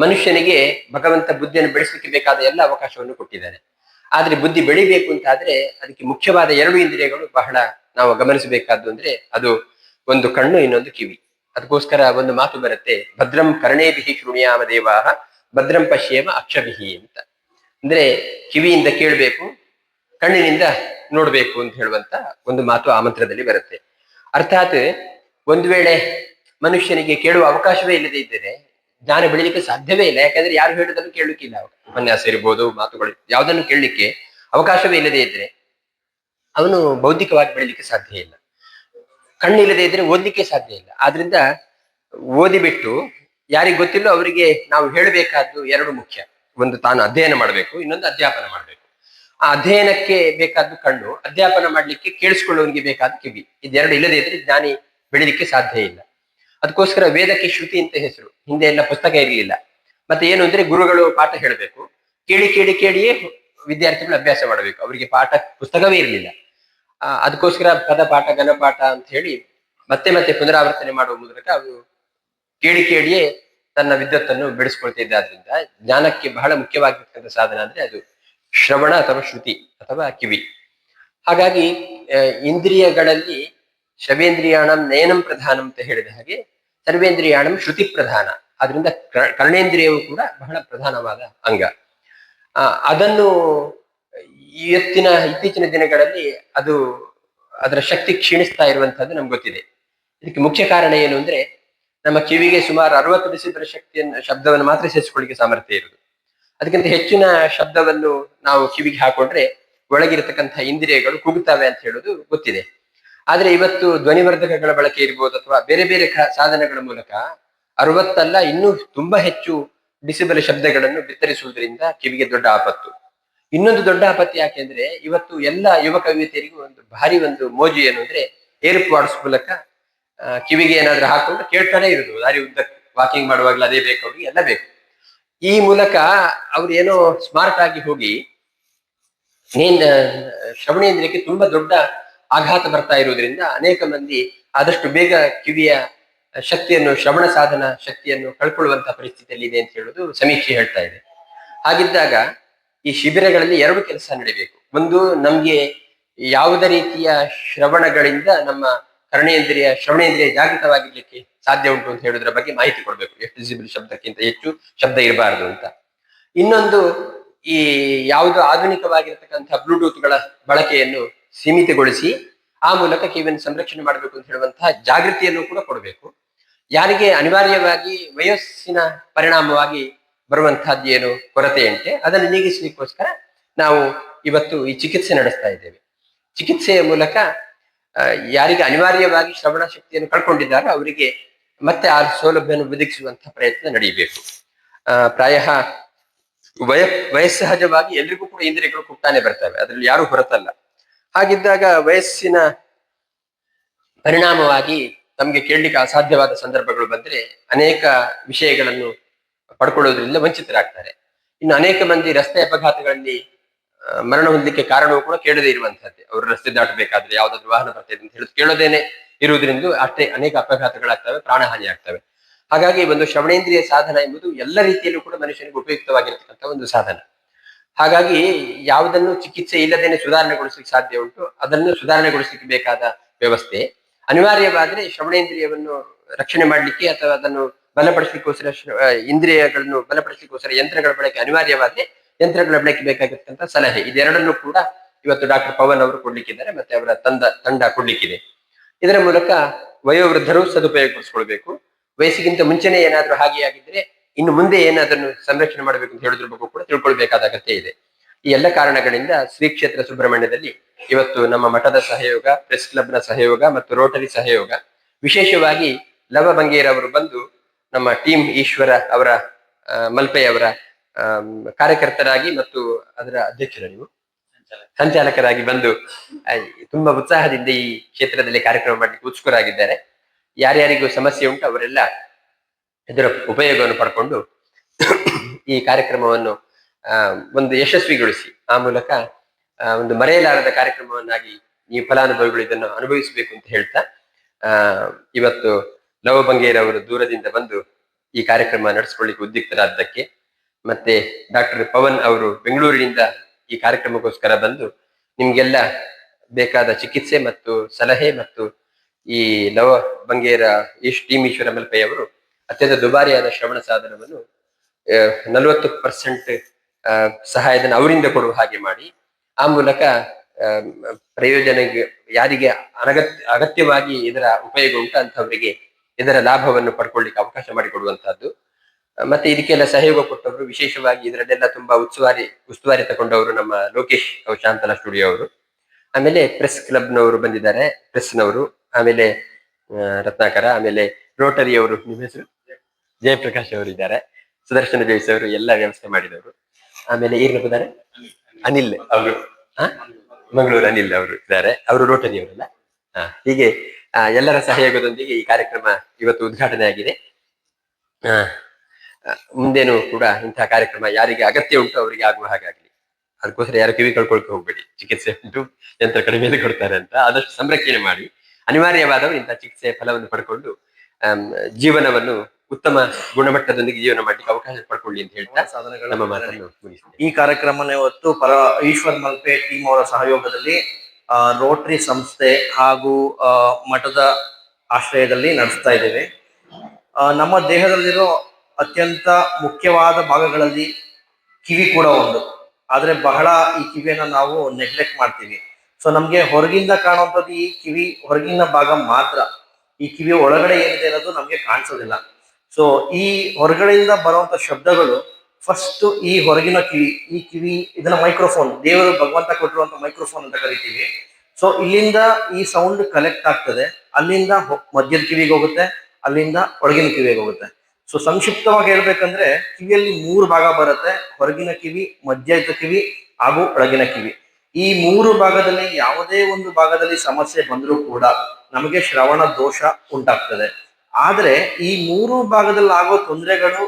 ಮನುಷ್ಯನಿಗೆ ಭಗವಂತ ಬುದ್ಧಿಯನ್ನು ಬೆಳೆಸಲಿಕ್ಕೆ ಬೇಕಾದ ಎಲ್ಲ ಅವಕಾಶವನ್ನು ಕೊಟ್ಟಿದ್ದಾನೆ. ಆದ್ರೆ ಬುದ್ಧಿ ಬೆಳಿಬೇಕು ಅಂತ ಆದ್ರೆ ಅದಕ್ಕೆ ಮುಖ್ಯವಾದ ಎರಡು ಇಂದ್ರಿಯಗಳು ಬಹಳ ನಾವು ಗಮನಿಸಬೇಕಾದ್ದು ಅಂದ್ರೆ ಅದು ಒಂದು ಕಣ್ಣು, ಇನ್ನೊಂದು ಕಿವಿ. ಅದಕ್ಕೋಸ್ಕರ ಒಂದು ಮಾತು ಬರುತ್ತೆ, ಭದ್ರಂ ಕರ್ಣೇಭಿಹಿ ಶೃಣಿಯಾಮ ದೇವಾಹ, ಭದ್ರಂ ಪಶ್ಯೇಮ ಅಕ್ಷಭಿಹಿ ಅಂತ. ಅಂದ್ರೆ ಕಿವಿಯಿಂದ ಕೇಳಬೇಕು, ಕಣ್ಣಿನಿಂದ ನೋಡಬೇಕು ಅಂತ ಹೇಳುವಂತ ಒಂದು ಮಾತು ಆ ಮಂತ್ರದಲ್ಲಿ ಬರುತ್ತೆ. ಅರ್ಥಾತ್ ಒಂದು ವೇಳೆ ಮನುಷ್ಯನಿಗೆ ಕೇಳುವ ಅವಕಾಶವೇ ಇಲ್ಲದೆ ಇದ್ದರೆ ಜ್ಞಾನ ಬೆಳಿಲಿಕ್ಕೆ ಸಾಧ್ಯವೇ ಇಲ್ಲ. ಯಾಕಂದ್ರೆ ಯಾರು ಹೇಳುದನ್ನು ಕೇಳಲಿಕ್ಕಿಲ್ಲ ಉಪನ್ಯಾಸ ಇರ್ಬೋದು, ಮಾತುಗಳು ಯಾವುದನ್ನು ಕೇಳಲಿಕ್ಕೆ ಅವಕಾಶವೇ ಇಲ್ಲದೆ ಇದ್ರೆ ಅವನು ಬೌದ್ಧಿಕವಾಗಿ ಬೆಳಿಲಿಕ್ಕೆ ಸಾಧ್ಯ ಇಲ್ಲ. ಕಣ್ಣಿಲ್ಲದೆ ಇದ್ರೆ ಓದಲಿಕ್ಕೆ ಸಾಧ್ಯ ಇಲ್ಲ. ಆದ್ರಿಂದ ಓದಿಬಿಟ್ಟು ಯಾರಿಗೆ ಗೊತ್ತಿಲ್ಲೋ ಅವರಿಗೆ ನಾವು ಹೇಳಬೇಕಾದ್ದು ಎರಡು ಮುಖ್ಯ. ಒಂದು ತಾನು ಅಧ್ಯಯನ ಮಾಡಬೇಕು, ಇನ್ನೊಂದು ಅಧ್ಯಾಪನ ಮಾಡಬೇಕು. ಆ ಅಧ್ಯಯನಕ್ಕೆ ಬೇಕಾದ್ದು ಕಣ್ಣು, ಅಧ್ಯಾಪನ ಮಾಡಲಿಕ್ಕೆ ಕೇಳಿಸ್ಕೊಳ್ಳೋನಿಗೆ ಬೇಕಾದ ಕಿವಿ. ಇದೆರಡು ಇಲ್ಲದೇ ಇದ್ರೆ ಜ್ಞಾನಿ ಬೆಳಿಲಿಕ್ಕೆ ಸಾಧ್ಯ ಇಲ್ಲ. ಅದಕ್ಕೋಸ್ಕರ ವೇದಕ್ಕೆ ಶ್ರುತಿ ಅಂತ ಹೆಸರು. ಹಿಂದೆ ಎಲ್ಲ ಪುಸ್ತಕ ಇರಲಿಲ್ಲ. ಮತ್ತೆ ಏನು ಅಂದ್ರೆ ಗುರುಗಳು ಪಾಠ ಹೇಳಬೇಕು. ಕೇಳಿ ಕೇಳಿ, ಕೇಳಿಯೇ ವಿದ್ಯಾರ್ಥಿಗಳು ಅಭ್ಯಾಸ ಮಾಡಬೇಕು. ಅವರಿಗೆ ಪಾಠ, ಪುಸ್ತಕವೇ ಇರಲಿಲ್ಲ. ಅದಕ್ಕೋಸ್ಕರ ಪದ ಪಾಠ ಘನಪಾಠ ಅಂತ ಹೇಳಿ ಮತ್ತೆ ಮತ್ತೆ ಪುನರಾವರ್ತನೆ ಮಾಡುವ ಮೂಲಕ ಅವರು ಕೇಳಿ, ಕೇಳಿಯೇ ತನ್ನ ವಿದ್ವತ್ತನ್ನು ಬೆಳೆಸ್ಕೊಳ್ತಿದ್ದಾದ್ರಿಂದ ಜ್ಞಾನಕ್ಕೆ ಬಹಳ ಮುಖ್ಯವಾಗಿರ್ತಕ್ಕಂಥ ಸಾಧನ ಅಂದ್ರೆ ಅದು ಶ್ರವಣ ಅಥವಾ ಶ್ರುತಿ ಅಥವಾ ಕಿವಿ. ಹಾಗಾಗಿ ಇಂದ್ರಿಯಗಳಲ್ಲಿ ಶ್ರವೇಂದ್ರಿಯಾಣಂ ನಯನಂ ಪ್ರಧಾನಂ ಅಂತ ಹೇಳಿದ ಹಾಗೆ ಸರ್ವೇಂದ್ರಿಯಾಣಂ ಶ್ರುತಿ ಪ್ರಧಾನ. ಅದರಿಂದ ಕರ್- ಕರ್ಣೇಂದ್ರಿಯವು ಕೂಡ ಬಹಳ ಪ್ರಧಾನವಾದ ಅಂಗ. ಅದನ್ನು ಇವತ್ತಿನ ಇತ್ತೀಚಿನ ದಿನಗಳಲ್ಲಿ ಅದು ಅದರ ಶಕ್ತಿ ಕ್ಷೀಣಿಸ್ತಾ ಇರುವಂತಹದ್ದು ನಮ್ಗೆ ಗೊತ್ತಿದೆ. ಇದಕ್ಕೆ ಮುಖ್ಯ ಕಾರಣ ಏನು ಅಂದ್ರೆ ನಮ್ಮ ಕಿವಿಗೆ ಸುಮಾರು ಅರವತ್ತು ಡಿಸಿಬಲ್ ಶಕ್ತಿಯನ್ನು ಶಬ್ದವನ್ನು ಮಾತ್ರ ಸೇರಿಸಿಕೊಳ್ಳಿಕ್ಕೆ ಸಾಮರ್ಥ್ಯ ಇರುವುದು. ಅದಕ್ಕಿಂತ ಹೆಚ್ಚಿನ ಶಬ್ದವನ್ನು ನಾವು ಕಿವಿಗೆ ಹಾಕೊಂಡ್ರೆ ಒಳಗಿರತಕ್ಕಂತಹ ಇಂದ್ರಿಯಗಳು ಕುಗ್ತವೆ ಅಂತ ಹೇಳೋದು ಗೊತ್ತಿದೆ. ಆದ್ರೆ ಇವತ್ತು ಧ್ವನಿವರ್ಧಕಗಳ ಬಳಕೆ ಇರ್ಬೋದು ಅಥವಾ ಬೇರೆ ಬೇರೆ ಸಾಧನಗಳ ಮೂಲಕ ಅರವತ್ತಲ್ಲ, ಇನ್ನೂ ತುಂಬಾ ಹೆಚ್ಚು ಡಿಸಿಬಲ್ ಶಬ್ದಗಳನ್ನು ಬಿತ್ತರಿಸುವುದರಿಂದ ಕಿವಿಗೆ ದೊಡ್ಡ ಆಪತ್ತು. ಇನ್ನೊಂದು ದೊಡ್ಡ ಆಪತ್ತು ಯಾಕೆಂದ್ರೆ ಇವತ್ತು ಎಲ್ಲ ಯುವಕ ಯುವತಿಯರಿಗೂ ಒಂದು ಭಾರಿ ಒಂದು ಮೋಜು ಏನು ಅಂದ್ರೆ ಏರ್ಪಾಡ್ಸ್ ಮೂಲಕ ಕಿವಿಗೆ ಏನಾದ್ರೂ ಹಾಕೊಂಡು ಕೇಳ್ತಾನೆ ಇರೋದು. ದಾರಿ ಉದ್ದ ವಾಕಿಂಗ್ ಮಾಡುವಾಗಲೂ ಅದೇ ಬೇಕು ಅವ್ರಿಗೆ, ಎಲ್ಲ ಬೇಕು. ಈ ಮೂಲಕ ಅವ್ರು ಏನೋ ಸ್ಮಾರ್ಟ್ ಆಗಿ ಹೋಗಿ ಶ್ರವಣೇಂದ್ರಿಯಕ್ಕೆ ತುಂಬಾ ದೊಡ್ಡ ಆಘಾತ ಬರ್ತಾ ಇರುವುದರಿಂದ ಅನೇಕ ಮಂದಿ ಆದಷ್ಟು ಬೇಗ ಕಿವಿಯ ಶಕ್ತಿಯನ್ನು, ಶ್ರವಣ ಸಾಧನ ಶಕ್ತಿಯನ್ನು ಕಳ್ಕೊಳ್ಳುವಂತಹ ಪರಿಸ್ಥಿತಿಯಲ್ಲಿ ಇದೆ ಅಂತ ಹೇಳೋದು ಸಮೀಕ್ಷೆ ಹೇಳ್ತಾ ಇದೆ. ಹಾಗಿದ್ದಾಗ ಈ ಶಿಬಿರಗಳಲ್ಲಿ ಎರಡು ಕೆಲಸ ನಡೀಬೇಕು. ಒಂದು, ನಮ್ಗೆ ಯಾವುದೇ ರೀತಿಯ ಶ್ರವಣಗಳಿಂದ ನಮ್ಮ ಕರ್ಣೇಂದ್ರಿಯ, ಶ್ರವಣೇಂದ್ರಿಯ ಜಾಗೃತವಾಗಿರ್ಲಿಕ್ಕೆ ಸಾಧ್ಯ ಉಂಟು ಅಂತ ಹೇಳುದ್ರ ಬಗ್ಗೆ ಮಾಹಿತಿ ಕೊಡಬೇಕು. ಡಿಸಿಬಲ್ ಶಬ್ದಕ್ಕಿಂತ ಹೆಚ್ಚು ಶಬ್ದ ಇರಬಾರದು ಅಂತ. ಇನ್ನೊಂದು ಈ ಯಾವುದು ಆಧುನಿಕವಾಗಿರ್ತಕ್ಕಂತಹ ಬ್ಲೂಟೂತ್ಗಳ ಬಳಕೆಯನ್ನು ಸೀಮಿತಗೊಳಿಸಿ ಆ ಮೂಲಕ ಕಿವಿಯನ್ನು ಸಂರಕ್ಷಣೆ ಮಾಡಬೇಕು ಅಂತ ಹೇಳುವಂತಹ ಜಾಗೃತಿಯನ್ನು ಕೂಡ ಕೊಡಬೇಕು. ಯಾರಿಗೆ ಅನಿವಾರ್ಯವಾಗಿ ವಯಸ್ಸಿನ ಪರಿಣಾಮವಾಗಿ ಬರುವಂತಹದ್ದು ಏನು ಕೊರತೆ ಅಂತೆ ಅದನ್ನು ನೀಗಿಸಲಿಕ್ಕೋಸ್ಕರ ನಾವು ಇವತ್ತು ಈ ಚಿಕಿತ್ಸೆ ನಡೆಸ್ತಾ ಇದ್ದೇವೆ. ಚಿಕಿತ್ಸೆಯ ಮೂಲಕ ಯಾರಿಗೆ ಅನಿವಾರ್ಯವಾಗಿ ಶ್ರವಣ ಶಕ್ತಿಯನ್ನು ಕಳ್ಕೊಂಡಿದ್ದಾರೋ ಅವರಿಗೆ ಮತ್ತೆ ಆ ಸೌಲಭ್ಯವನ್ನು ಒದಗಿಸುವಂತಹ ಪ್ರಯತ್ನ ನಡೆಯಬೇಕು ಆ, ಪ್ರಾಯ ವಯ ವಯಸ್ಸಹಜವಾಗಿ ಎಲ್ರಿಗೂ ಕೂಡ ಇಂದ್ರಿಯಗಳು ಕುಟ್ಟಾನೆ ಬರ್ತವೆ ಅದ್ರಲ್ಲಿ ಯಾರು ಹೊರತಲ್ಲ. ಹಾಗಿದ್ದಾಗ ವಯಸ್ಸಿನ ಪರಿಣಾಮವಾಗಿ ತಮಗೆ ಕೇಳಲಿಕ್ಕೆ ಅಸಾಧ್ಯವಾದ ಸಂದರ್ಭಗಳು ಬಂದ್ರೆ ಅನೇಕ ವಿಷಯಗಳನ್ನು ಪಡ್ಕೊಳ್ಳೋದ್ರಿಂದ ವಂಚಿತರಾಗ್ತಾರೆ. ಇನ್ನು ಅನೇಕ ಮಂದಿ ರಸ್ತೆ ಅಪಘಾತಗಳಲ್ಲಿ ಮರಣ ಹೊಂದಲಿಕ್ಕೆ ಕಾರಣವೂ ಕೂಡ ಕೇಳದೇ ಇರುವಂತಹದ್ದೇ. ಅವರು ರಸ್ತೆ ದಾಟಬೇಕಾದ್ರೆ ಯಾವ್ದಾದ್ರು ವಾಹನ ಬರ್ತಿದೆ ಅಂತ ಹೇಳುದು ಕೇಳೋದೇನೆ ಇರುವುದರಿಂದ ಅಷ್ಟೇ ಅನೇಕ ಅಪಘಾತಗಳಾಗ್ತವೆ, ಪ್ರಾಣಹಾನಿ ಆಗ್ತವೆ. ಹಾಗಾಗಿ ಒಂದು ಶ್ರವಣೇಂದ್ರಿಯ ಸಾಧನ ಎಂಬುದು ಎಲ್ಲ ರೀತಿಯಲ್ಲೂ ಕೂಡ ಮನುಷ್ಯನಿಗೆ ಉಪಯುಕ್ತವಾಗಿರ್ತಕ್ಕಂಥ ಒಂದು ಸಾಧನ. ಹಾಗಾಗಿ ಯಾವುದನ್ನು ಚಿಕಿತ್ಸೆ ಇಲ್ಲದೇನೆ ಸುಧಾರಣೆಗೊಳಿಸಲಿಕ್ಕೆ ಸಾಧ್ಯ ಉಂಟು, ಅದನ್ನು ಸುಧಾರಣೆಗೊಳಿಸಲಿಕ್ಕೆ ಬೇಕಾದ ವ್ಯವಸ್ಥೆ. ಅನಿವಾರ್ಯವಾದ್ರೆ ಶ್ರವಣೇಂದ್ರಿಯವನ್ನು ರಕ್ಷಣೆ ಮಾಡಲಿಕ್ಕೆ ಅಥವಾ ಅದನ್ನು ಬಲಪಡಿಸಲಿಕ್ಕೋಸ್ಕರ ಇಂದ್ರಿಯಗಳನ್ನು ಬಲಪಡಿಸಲಿಕ್ಕೋಸ್ಕರ ಯಂತ್ರಗಳ ಬಳಕೆ ಅನಿವಾರ್ಯವಾದ್ರೆ ಯಂತ್ರಗಳ ಬಳಕೆ ಬೇಕಾಗಿರ್ತಕ್ಕಂಥ ಸಲಹೆ. ಇದೆರಡನ್ನು ಕೂಡ ಇವತ್ತು ಡಾಕ್ಟರ್ ಪವನ್ ಅವರು ಕೊಡ್ಲಿಕ್ಕಿದ್ದಾರೆ ಮತ್ತೆ ಅವರ ತಂದ ತಂಡ ಕೊಡ್ಲಿಕ್ಕಿದೆ. ಇದರ ಮೂಲಕ ವಯೋವೃದ್ಧರು ಸದುಪಯೋಗಪಡಿಸ್ಕೊಳ್ಬೇಕು. ವಯಸ್ಸಿಗಿಂತ ಮುಂಚೆನೆ ಏನಾದರೂ ಹಾಗೆ ಆಗಿದ್ರೆ ಇನ್ನು ಮುಂದೆ ಏನಾದರೂ ಸಂರಕ್ಷಣೆ ಮಾಡಬೇಕು ಅಂತ ಹೇಳೋದ್ರ ಬಗ್ಗೆ ಕೂಡ ತಿಳ್ಕೊಳ್ಬೇಕಾದ ಅಗತ್ಯ ಇದೆ. ಈ ಎಲ್ಲ ಕಾರಣಗಳಿಂದ ಶ್ರೀ ಕ್ಷೇತ್ರ ಸುಬ್ರಹ್ಮಣ್ಯದಲ್ಲಿ ಇವತ್ತು ನಮ್ಮ ಮಠದ ಸಹಯೋಗ, ಪ್ರೆಸ್ ಕ್ಲಬ್ನ ಸಹಯೋಗ ಮತ್ತು ರೋಟರಿ ಸಹಯೋಗ, ವಿಶೇಷವಾಗಿ ಲವ ಬಂಗೇರ್ ಅವರು ಬಂದು ನಮ್ಮ ಟೀಮ್ ಈಶ್ವರ ಅವರ ಮಲ್ಪೆಯವರ ಕಾರ್ಯಕರ್ತರಾಗಿ ಮತ್ತು ಅದರ ಅಧ್ಯಕ್ಷರು ನೀವು. ಸಂಚಾಲಕರಾಗಿ ಬಂದು ತುಂಬಾ ಉತ್ಸಾಹದಿಂದ ಈ ಕ್ಷೇತ್ರದಲ್ಲಿ ಕಾರ್ಯಕ್ರಮ ಮಾಡಲಿಕ್ಕೆ ಉತ್ಸುಕರಾಗಿದ್ದಾರೆ. ಯಾರ್ಯಾರಿಗೂ ಸಮಸ್ಯೆ ಉಂಟು ಅವರೆಲ್ಲ ಇದರ ಉಪಯೋಗವನ್ನು ಪಡ್ಕೊಂಡು ಈ ಕಾರ್ಯಕ್ರಮವನ್ನು ಒಂದು ಯಶಸ್ವಿಗೊಳಿಸಿ. ಆ ಮೂಲಕ ಒಂದು ಮರೆಯಲಾರದ ಕಾರ್ಯಕ್ರಮವನ್ನಾಗಿ ಈ ಫಲಾನುಭವಿಗಳು ಇದನ್ನು ಅನುಭವಿಸಬೇಕು ಅಂತ ಹೇಳ್ತಾ, ಆ, ಇವತ್ತು ಲವ ಬಂಗೇರವರು ದೂರದಿಂದ ಬಂದು ಈ ಕಾರ್ಯಕ್ರಮ ನಡೆಸ್ಕೊಳ್ಳಿಕ್ಕೆ ಉದ್ಯುಕ್ತರಾದ್ದಕ್ಕೆ ಮತ್ತೆ ಡಾಕ್ಟರ್ ಪವನ್ ಅವರು ಬೆಂಗಳೂರಿನಿಂದ ಈ ಕಾರ್ಯಕ್ರಮಕ್ಕೋಸ್ಕರ ಬಂದು ನಿಮ್ಗೆಲ್ಲ ಬೇಕಾದ ಚಿಕಿತ್ಸೆ ಮತ್ತು ಸಲಹೆ ಮತ್ತು ಈ ಲವ ಬಂಗೇರ ಈಶ್ ಟೀಮ್ ಈಶ್ವರ ಮಲ್ಪೆಯವರು ಅತ್ಯಂತ ದುಬಾರಿಯಾದ ಶ್ರವಣ ಸಾಧನವನ್ನು ನಲವತ್ತು ಪರ್ಸೆಂಟ್ ಸಹಾಯಧನ ಅವರಿಂದ ಕೊಡುವ ಹಾಗೆ ಮಾಡಿ, ಆ ಮೂಲಕ ಪ್ರಯೋಜನ ಯಾರಿಗೆ ಅನಗತ್ಯ, ಅಗತ್ಯವಾಗಿ ಇದರ ಉಪಯೋಗ ಉಂಟು ಅಂತವರಿಗೆ ಇದರ ಲಾಭವನ್ನು ಪಡ್ಕೊಳ್ಳಿಕ್ಕೆ ಅವಕಾಶ ಮಾಡಿಕೊಡುವಂತಹದ್ದು. ಮತ್ತೆ ಇದಕ್ಕೆಲ್ಲ ಸಹಯೋಗ ಕೊಟ್ಟವರು ವಿಶೇಷವಾಗಿ ಇದರಲ್ಲೆಲ್ಲ ತುಂಬಾ ಉಸ್ತುವಾರಿ ಉಸ್ತುವಾರಿ ತಗೊಂಡವರು ನಮ್ಮ ಲೋಕೇಶ್ ಅವ್ರು ಶಾಂತಲಾ ಸ್ಟುಡಿಯೋ ಅವರು. ಆಮೇಲೆ ಪ್ರೆಸ್ ಕ್ಲಬ್ನವರು ಬಂದಿದ್ದಾರೆ ಪ್ರೆಸ್ನವರು ಆಮೇಲೆ ಆ, ರತ್ನಾಕರ ಆಮೇಲೆ ರೋಟರಿ ಅವರು ನಿಮ್ಮ ಹೆಸರು? ಜಯಪ್ರಕಾಶ್ ಅವರು ಇದ್ದಾರೆ. ಸುದರ್ಶನ ಜೋಯಿಸ್ ಅವರು ಎಲ್ಲ ವ್ಯವಸ್ಥೆ ಮಾಡಿದವರು. ಆಮೇಲೆ ಏನು ಬಂದಾರೆ ಅನಿಲ್. ಅವರು? ಮಂಗಳೂರು ಅನಿಲ್ ಅವರು ಇದ್ದಾರೆ. ಅವರು ರೋಟರಿ ಅವರಲ್ಲ? ಹೀಗೆ ಆ, ಎಲ್ಲರ ಸಹಯೋಗದೊಂದಿಗೆ ಈ ಕಾರ್ಯಕ್ರಮ ಇವತ್ತು ಉದ್ಘಾಟನೆ ಆಗಿದೆ ಮುಂದೇನು ಕೂಡ ಇಂತಹ ಕಾರ್ಯಕ್ರಮ ಯಾರಿಗೆ ಅಗತ್ಯ ಉಂಟು ಅವರಿಗೆ ಆಗುವ ಹಾಗಾಗ್ಲಿ ಅದಕ್ಕೋಸ್ಕರ ಯಾರು ಕಿವಿ ಕಳ್ಕೊಳ್ಕೆ ಹೋಗ್ಬೇಡಿ. ಚಿಕಿತ್ಸೆ ಉಂಟು ಯಂತ್ರ ಕಡಿಮೆಯಲ್ಲಿ ಕೊಡ್ತಾರೆ ಅಂತ. ಆದಷ್ಟು ಸಂರಕ್ಷಣೆ ಮಾಡಿ. ಅನಿವಾರ್ಯವಾದವರು ಇಂತಹ ಚಿಕಿತ್ಸೆಯ ಫಲವನ್ನು ಪಡ್ಕೊಂಡು ಜೀವನವನ್ನು ಉತ್ತಮ ಗುಣಮಟ್ಟದೊಂದಿಗೆ ಜೀವನ ಮಾಡಲಿಕ್ಕೆ ಅವಕಾಶ ಪಡ್ಕೊಳ್ಳಿ ಅಂತ ಹೇಳ್ತಾ ನಮ್ಮ ಮಾತನ್ನು ಈ ಕಾರ್ಯಕ್ರಮನ ಇವತ್ತು ಪರ ಈಶ್ವರ್ ಮಲ್ಪೆ ಟೀಮ್ ಅವರ ಸಹಯೋಗದಲ್ಲಿ ರೋಟರಿ ಸಂಸ್ಥೆ ಹಾಗೂ ಮಠದ ಆಶ್ರಯದಲ್ಲಿ ನಡೆಸ್ತಾ ಇದ್ದೇವೆ. ನಮ್ಮ ದೇಹದಲ್ಲಿರೋ ಅತ್ಯಂತ ಮುಖ್ಯವಾದ ಭಾಗಗಳಲ್ಲಿ ಕಿವಿ ಕೂಡ ಒಂದು. ಆದ್ರೆ ಬಹಳ ಈ ಕಿವಿಯನ್ನ ನಾವು ನೆಗ್ಲೆಕ್ಟ್ ಮಾಡ್ತೀವಿ. ಸೊ ನಮ್ಗೆ ಹೊರಗಿಂದ ಕಾಣುವಂಥದ್ದು ಈ ಕಿವಿ, ಹೊರಗಿನ ಭಾಗ ಮಾತ್ರ. ಈ ಕಿವಿ ಒಳಗಡೆ ಏನಿದೆ ಅನ್ನೋದು ನಮ್ಗೆ ಕಾಣಿಸೋದಿಲ್ಲ. ಸೊ ಈ ಹೊರಗಡೆಯಿಂದ ಬರುವಂತ ಶಬ್ದಗಳು ಫಸ್ಟ್ ಈ ಹೊರಗಿನ ಕಿವಿ, ಈ ಕಿವಿ, ಇದನ್ನ ಮೈಕ್ರೋಫೋನ್ ದೇವರು ಭಗವಂತ ಕೊಟ್ಟಿರುವಂತ ಮೈಕ್ರೋಫೋನ್ ಅಂತ ಕರಿತೀವಿ. ಸೊ ಇಲ್ಲಿಂದ ಈ ಸೌಂಡ್ ಕಲೆಕ್ಟ್ ಆಗ್ತದೆ. ಅಲ್ಲಿಂದ ಮಧ್ಯದ ಕಿವಿಗೆ ಹೋಗುತ್ತೆ, ಅಲ್ಲಿಂದ ಒಳಗಿನ ಕಿವಿಗೆ ಹೋಗುತ್ತೆ. ಸೊ ಸಂಕ್ಷಿಪ್ತವಾಗಿ ಹೇಳ್ಬೇಕಂದ್ರೆ, ಕಿವಿಯಲ್ಲಿ ಮೂರು ಭಾಗ ಬರುತ್ತೆ. ಹೊರಗಿನ ಕಿವಿ ಮಧ್ಯಯುತ ಕಿವಿ ಹಾಗೂ ಒಳಗಿನ ಕಿವಿ. ಈ ಮೂರು ಭಾಗದಲ್ಲಿ ಯಾವುದೇ ಒಂದು ಭಾಗದಲ್ಲಿ ಸಮಸ್ಯೆ ಬಂದರೂ ಕೂಡ ನಮಗೆ ಶ್ರವಣ ದೋಷ ಉಂಟಾಗ್ತದೆ. ಆದರೆ ಈ ಮೂರು ಭಾಗದಲ್ಲಿ ಆಗೋ ತೊಂದರೆಗಳು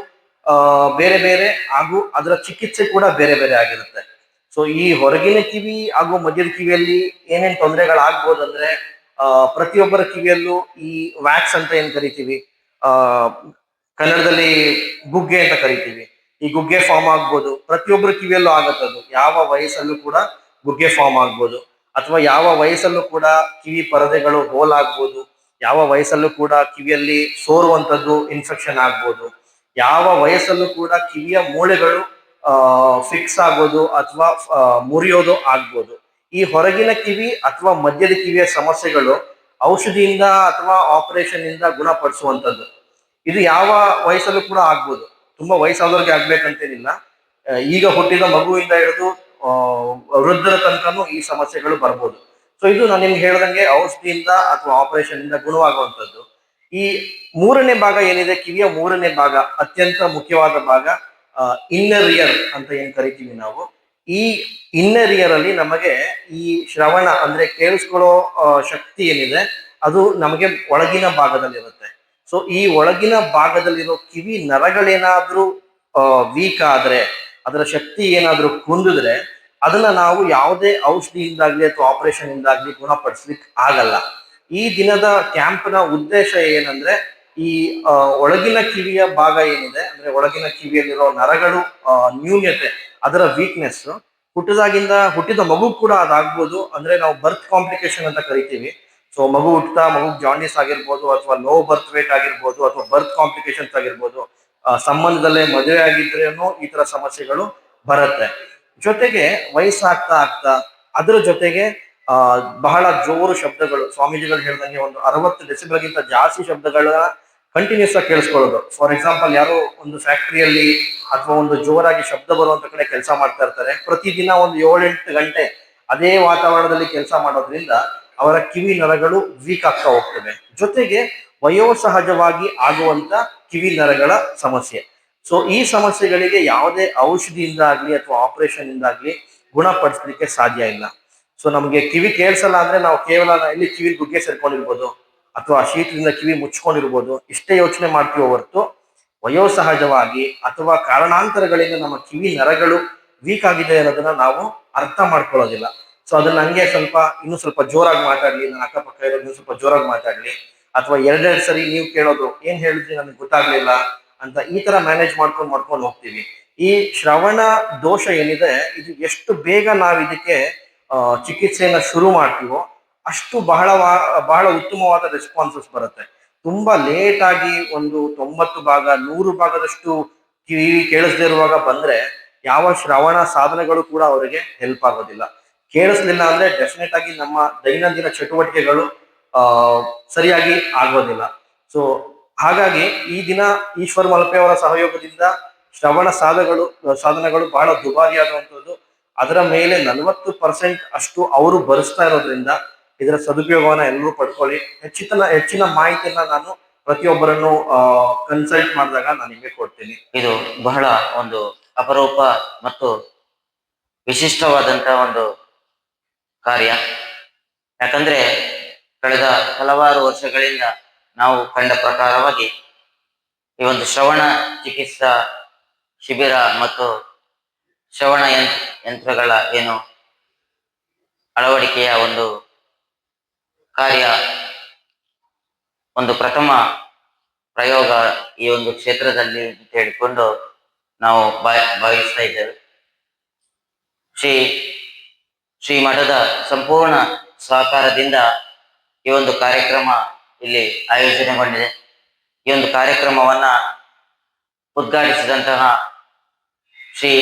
ಬೇರೆ ಬೇರೆ ಹಾಗೂ ಅದರ ಚಿಕಿತ್ಸೆ ಕೂಡ ಬೇರೆ ಬೇರೆ ಆಗಿರುತ್ತೆ. ಸೊ ಈ ಹೊರಗಿನ ಕಿವಿ ಹಾಗೂ ಮಧ್ಯದ ಕಿವಿಯಲ್ಲಿ ಏನೇನು ತೊಂದರೆಗಳಾಗ್ಬೋದಂದ್ರೆ ಪ್ರತಿಯೊಬ್ಬರ ಕಿವಿಯಲ್ಲೂ ಈ ವ್ಯಾಕ್ಸ್ ಅಂತ ಏನ್ ಕರಿತೀವಿ? ಕನ್ನಡದಲ್ಲಿ ಗುಗ್ಗೆ ಅಂತ ಕರಿತೀವಿ. ಈ ಗುಗ್ಗೆ ಫಾರ್ಮ್ ಆಗ್ಬೋದು. ಪ್ರತಿಯೊಬ್ಬರ ಕಿವಿಯಲ್ಲೂ ಆಗತ್ತದು ಯಾವ ವಯಸ್ಸಲ್ಲೂ ಕೂಡ ಗುಗ್ಗೆ ಫಾರ್ಮ್ ಆಗ್ಬೋದು. ಅಥವಾ ಯಾವ ವಯಸ್ಸಲ್ಲೂ ಕೂಡ ಕಿವಿ ಪರದೆಗಳು ಹೋಲ್ ಆಗ್ಬೋದು. ಯಾವ ವಯಸ್ಸಲ್ಲೂ ಕೂಡ ಕಿವಿಯಲ್ಲಿ ಸೋರುವಂಥದ್ದು ಇನ್ಫೆಕ್ಷನ್ ಆಗ್ಬೋದು. ಯಾವ ವಯಸ್ಸಲ್ಲೂ ಕೂಡ ಕಿವಿಯ ಮೂಳೆಗಳು ಫಿಕ್ಸ್ ಆಗೋದು ಅಥವಾ ಮುರಿಯೋದು ಆಗ್ಬೋದು. ಈ ಹೊರಗಿನ ಕಿವಿ ಅಥವಾ ಮಧ್ಯದ ಕಿವಿಯ ಸಮಸ್ಯೆಗಳು ಔಷಧಿಯಿಂದ ಅಥವಾ ಆಪರೇಷನ್ ಇಂದ ಗುಣಪಡಿಸುವಂತದ್ದು ಇದು ಯಾವ ವಯಸ್ಸಲ್ಲೂ ಕೂಡ ಆಗ್ಬೋದು. ತುಂಬಾ ವಯಸ್ಸಾದವ್ರಿಗೆ ಆಗ್ಬೇಕಂತೇನಿಲ್ಲ. ಈಗ ಹುಟ್ಟಿದ ಮಗುವಿಂದ ಹಿಡಿದು ವೃದ್ಧರ ತನಕನೂ ಈ ಸಮಸ್ಯೆಗಳು ಬರ್ಬೋದು. ಸೊ ಇದು ನಾನು ನಿಮ್ಗೆ ಹೇಳ್ದಂಗೆ ಔಷಧಿಯಿಂದ ಅಥವಾ ಆಪರೇಷನ್ ಇಂದ ಗುಣವಾಗುವಂಥದ್ದು. ಈ ಮೂರನೇ ಭಾಗ ಏನಿದೆ? ಕಿವಿಯ ಮೂರನೇ ಭಾಗ, ಅತ್ಯಂತ ಮುಖ್ಯವಾದ ಭಾಗ ಇನ್ನರ್ ಇಯರ್ ಅಂತ ಏನ್ ಕರಿತೀವಿ ನಾವು. ಈ ಇನ್ನರ್ ಇಯರ್ ಅಲ್ಲಿ ನಮಗೆ ಈ ಶ್ರವಣ ಅಂದ್ರೆ ಕೇಳಿಸ್ಕೊಳ್ಳೋ ಶಕ್ತಿ ಏನಿದೆ, ಅದು ನಮಗೆ ಒಳಗಿನ ಭಾಗದಲ್ಲಿರುತ್ತೆ. ಸೊ ಈ ಒಳಗಿನ ಭಾಗದಲ್ಲಿರೋ ಕಿವಿ ನರಗಳೇನಾದ್ರೂ ವೀಕ್ ಆದ್ರೆ, ಅದರ ಶಕ್ತಿ ಏನಾದ್ರೂ ಕುಂದಿದ್ರೆ, ಅದನ್ನ ನಾವು ಯಾವುದೇ ಔಷಧಿಯಿಂದಾಗ್ಲಿ ಅಥವಾ ಆಪರೇಷನ್ ಇಂದಾಗ್ಲಿ ಗುಣಪಡಿಸ್ಲಿಕ್ಕೆ ಆಗಲ್ಲ. ಈ ದಿನದ ಕ್ಯಾಂಪ್ನ ಉದ್ದೇಶ ಏನಂದ್ರೆ, ಈ ಒಳಗಿನ ಕಿವಿಯ ಭಾಗ ಏನಿದೆ, ಅಂದ್ರೆ ಒಳಗಿನ ಕಿವಿಯಲ್ಲಿರೋ ನರಗಳು ನ್ಯೂನ್ಯತೆ, ಅದರ ವೀಕ್ನೆಸ್ ಹುಟ್ಟಿದಾಗಿಂದ ಹುಟ್ಟಿದ ಮಗು ಕೂಡ ಅದಾಗ್ಬೋದು, ಅಂದ್ರೆ ನಾವು ಬರ್ತ್ ಕಾಂಪ್ಲಿಕೇಶನ್ ಅಂತ ಕರಿತೀವಿ. ಸೊ ಮಗು ಹುಟ್ಟುತ್ತಾ ಮಗು ಜಾಂಡಿಸ್ ಆಗಿರ್ಬೋದು ಅಥವಾ ಲೋ ಬರ್ತ್ ವೇಟ್ ಆಗಿರ್ಬೋದು ಅಥವಾ ಬರ್ತ್ ಕಾಂಪ್ಲಿಕೇಶನ್ಸ್ ಆಗಿರ್ಬೋದು ಸಂಬಂಧದಲ್ಲೇ ಮದುವೆ ಆಗಿದ್ರೇನು ಈ ತರ ಸಮಸ್ಯೆಗಳು ಬರುತ್ತೆ. ಜೊತೆಗೆ ವಯಸ್ಸಾಗ್ತಾ ಆಗ್ತಾ, ಅದ್ರ ಜೊತೆಗೆ ಬಹಳ ಜೋರು ಶಬ್ದಗಳು, ಸ್ವಾಮೀಜಿಗಳು ಹೇಳ್ದಂಗೆ ಒಂದು ಅರವತ್ತು ಡೆಸಿಬಲ್ಗಿಂತ ಜಾಸ್ತಿ ಶಬ್ದಗಳನ್ನ ಕಂಟಿನ್ಯೂಸ್ ಆಗಿ ಕೇಳಿಸ್ಕೊಳ್ಳೋದು. ಫಾರ್ ಎಕ್ಸಾಂಪಲ್ ಯಾರೋ ಒಂದು ಫ್ಯಾಕ್ಟ್ರಿಯಲ್ಲಿ ಅಥವಾ ಒಂದು ಜೋರಾಗಿ ಶಬ್ದ ಬರುವಂತ ಕಡೆ ಕೆಲಸ ಮಾಡ್ತಾ ಇರ್ತಾರೆ, ಪ್ರತಿದಿನ ಒಂದು ಏಳೆಂಟು ಗಂಟೆ ಅದೇ ವಾತಾವರಣದಲ್ಲಿ ಕೆಲಸ ಮಾಡೋದ್ರಿಂದ ಅವರ ಕಿವಿ ನರಗಳು ವೀಕ್ ಆಗ್ತಾ ಹೋಗ್ತವೆ ಜೊತೆಗೆ ವಯೋಸಹಜವಾಗಿ ಆಗುವಂತ ಕಿವಿ ನರಗಳ ಸಮಸ್ಯೆ. ಸೊ ಈ ಸಮಸ್ಯೆಗಳಿಗೆ ಯಾವುದೇ ಔಷಧಿಯಿಂದ ಆಗಲಿ ಅಥವಾ ಆಪರೇಷನ್ ಇಂದ ಆಗಲಿ ಗುಣಪಡಿಸ್ಲಿಕ್ಕೆ ಸಾಧ್ಯ ಇಲ್ಲ. ಸೊ ನಮಗೆ ಕಿವಿ ಕೇಳಿಸಲ್ಲ ಅಂದ್ರೆ ನಾವು ಕೇವಲ ಇಲ್ಲಿ ಕಿವಿ ಗುಗ್ಗೆ ಸೇರ್ಕೊಂಡಿರ್ಬೋದು, ಅಥವಾ ಶೀತದಿಂದ ಕಿವಿ ಮುಚ್ಕೊಂಡಿರ್ಬೋದು, ಇಷ್ಟೇ ಯೋಚನೆ ಮಾಡ್ತೀವೋ ಹೊರತು ವಯೋಸಹಜವಾಗಿ ಅಥವಾ ಕಾರಣಾಂತರಗಳಿಂದ ನಮ್ಮ ಕಿವಿ ನರಗಳು ವೀಕ್ ಆಗಿದೆ ಅನ್ನೋದನ್ನ ನಾವು ಅರ್ಥ ಮಾಡ್ಕೊಳ್ಳೋದಿಲ್ಲ. ಸೊ ಅದನ್ನ ಹಂಗೆ ಸ್ವಲ್ಪ ಇನ್ನೂ ಸ್ವಲ್ಪ ಜೋರಾಗಿ ಮಾತಾಡ್ಲಿ, ನನ್ನ ಅಕ್ಕಪಕ್ಕ ಇರೋದು ಇನ್ನು ಸ್ವಲ್ಪ ಜೋರಾಗಿ ಮಾತಾಡ್ಲಿ. ಅಥವಾ ಎರಡೆರಡು ಸರಿ ನೀವು ಕೇಳೋದು, ಏನ್ ಹೇಳಿದ್ರಿ ನನಗೆ ಗೊತ್ತಾಗ್ಲಿಲ್ಲ ಅಂತ ಈ ತರ ಮ್ಯಾನೇಜ್ ಮಾಡ್ಕೊಂಡು ಮಾಡ್ಕೊಂಡು ಹೋಗ್ತೀವಿ. ಈ ಶ್ರವಣ ದೋಷ ಏನಿದೆ, ಇದು ಎಷ್ಟು ಬೇಗ ನಾವು ಇದಕ್ಕೆ ಚಿಕಿತ್ಸೆಯನ್ನ ಶುರು ಮಾಡ್ತೀವೋ ಅಷ್ಟು ಬಹಳ ಬಹಳ ಉತ್ತಮವಾದ ರೆಸ್ಪಾನ್ಸಸ್ ಬರುತ್ತೆ. ತುಂಬಾ ಲೇಟ್ ಆಗಿ ಒಂದು ತೊಂಬತ್ತು ಭಾಗ, ನೂರು ಭಾಗದಷ್ಟು ಕಿವಿ ಕೇಳಿಸದೇ ಇರುವಾಗ ಬಂದ್ರೆ ಯಾವ ಶ್ರವಣ ಸಾಧನಗಳು ಕೂಡ ಅವರಿಗೆ ಹೆಲ್ಪ್ ಆಗೋದಿಲ್ಲ. ಕೇಳಿಸ್ಲಿಲ್ಲ ಅಂದ್ರೆ ಡೆಫಿನೆಟ್ ಆಗಿ ನಮ್ಮ ದೈನಂದಿನ ಚಟುವಟಿಕೆಗಳು ಸರಿಯಾಗಿ ಆಗೋದಿಲ್ಲ. ಸೊ ಹಾಗಾಗಿ ಈ ದಿನ ಈಶ್ವರ್ ಮಲ್ಪೆ ಅವರ ಸಹಯೋಗದಿಂದ ಶ್ರವಣ ಸಾಧಗಳು, ಸಾಧನಗಳು ಬಹಳ ದುಬಾರಿಯಾಗುವಂಥದ್ದು ಅದರ ಮೇಲೆ ನಲವತ್ತು ಪರ್ಸೆಂಟ್ ಅಷ್ಟು ಅವರು ಬರೆಸ್ತಾ ಇರೋದ್ರಿಂದ ಇದರ ಸದುಪಯೋಗವನ್ನ ಎಲ್ಲರೂ ಪಡ್ಕೊಳ್ಳಿ. ಹೆಚ್ಚಿನ ಹೆಚ್ಚಿನ ಮಾಹಿತಿಯನ್ನ ನಾನು ಪ್ರತಿಯೊಬ್ಬರನ್ನು ಕನ್ಸಲ್ಟ್ ಮಾಡಿದಾಗ ನಾನು ನಿಮಗೆ ಕೊಡ್ತೀನಿ. ಇದು ಬಹಳ ಒಂದು ಅಪರೂಪ ಮತ್ತು ವಿಶಿಷ್ಟವಾದಂತಹ ಒಂದು ಕಾರ್ಯ. ಯಾಕಂದ್ರೆ ಕಳೆದ ಹಲವಾರು ವರ್ಷಗಳಿಂದ ನಾವು ಕಂಡ ಪ್ರಕಾರವಾಗಿ ಈ ಒಂದು ಶ್ರವಣ ಚಿಕಿತ್ಸಾ ಶಿಬಿರ ಮತ್ತು ಶ್ರವಣ ಯಂತ್ರ ಯಂತ್ರಗಳ ಏನು ಅಳವಡಿಕೆಯ ಒಂದು ಕಾರ್ಯ ಒಂದು ಪ್ರಥಮ ಪ್ರಯೋಗ ಈ ಒಂದು ಕ್ಷೇತ್ರದಲ್ಲಿ ಅಂತ ಹೇಳಿಕೊಂಡು ನಾವು ಭಾವಿ ಭಾವಿಸ್ತಾ ಇದ್ದೇವೆ. ಶ್ರೀ ಶ್ರೀ ಮಠದ ಸಂಪೂರ್ಣ ಸಹಕಾರದಿಂದ ಈ ಒಂದು ಕಾರ್ಯಕ್ರಮ ಇಲ್ಲಿ ಆಯೋಜನೆಗೊಂಡಿದೆ. ಈ ಒಂದು ಕಾರ್ಯಕ್ರಮವನ್ನ ಉದ್ಘಾಟಿಸಿದಂತಹ ಶ್ರೀ